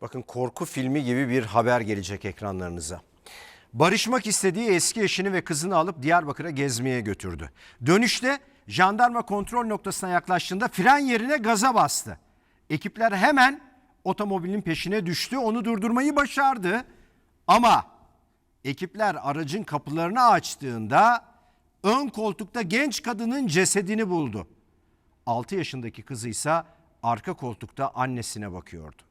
Bakın korku filmi gibi bir haber gelecek ekranlarınıza. Barışmak istediği eski eşini ve kızını alıp Diyarbakır'a gezmeye götürdü. Dönüşte jandarma kontrol noktasına yaklaştığında fren yerine gaza bastı. Ekipler hemen otomobilin peşine düştü. Onu durdurmayı başardı. Ama ekipler aracın kapılarını açtığında ön koltukta genç kadının cesedini buldu. 6 yaşındaki kızı ise arka koltukta annesine bakıyordu.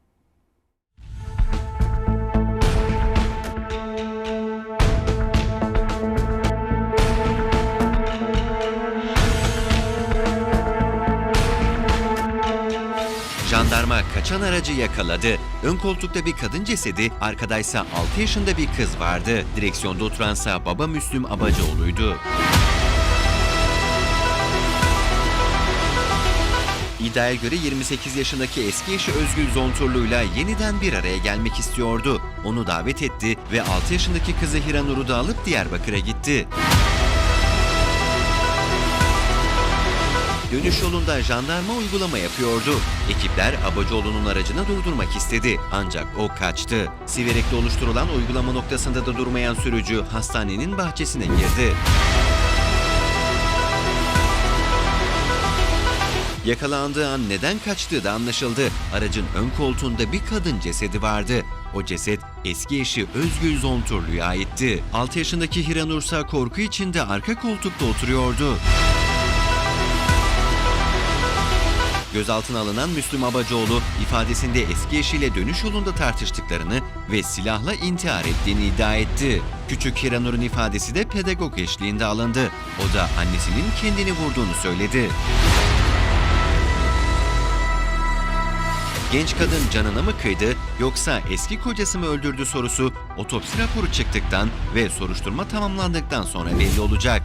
Jandarma kaçan aracı yakaladı. Ön koltukta bir kadın cesedi, arkadaysa 6 yaşında bir kız vardı. Direksiyonda oturansa baba Müslüm Abacıoğlu'ydu. İddiaya göre 28 yaşındaki eski eşi Özgül Zonturlu'yla yeniden bir araya gelmek istiyordu. Onu davet etti ve 6 yaşındaki kızı Hiranur'u da alıp Diyarbakır'a gitti. Dönüş yolunda jandarma uygulama yapıyordu. Ekipler Abacıoğlu'nun aracını durdurmak istedi. Ancak o kaçtı. Siverek'te oluşturulan uygulama noktasında da durmayan sürücü hastanenin bahçesine girdi. Yakalandığı an neden kaçtığı da anlaşıldı. Aracın ön koltuğunda bir kadın cesedi vardı. O ceset eski eşi Özgül Zonturlu'ya aitti. 6 yaşındaki Hiranur ise korku içinde arka koltukta oturuyordu. Gözaltına alınan Müslüm Abacıoğlu ifadesinde eski eşiyle dönüş yolunda tartıştıklarını ve silahla intihar ettiğini iddia etti. Küçük Hiranur'un ifadesi de pedagog eşliğinde alındı. O da annesinin kendini vurduğunu söyledi. Genç kadın canına mı kıydı yoksa eski kocası mı öldürdü sorusu otopsi raporu çıktıktan ve soruşturma tamamlandıktan sonra belli olacak.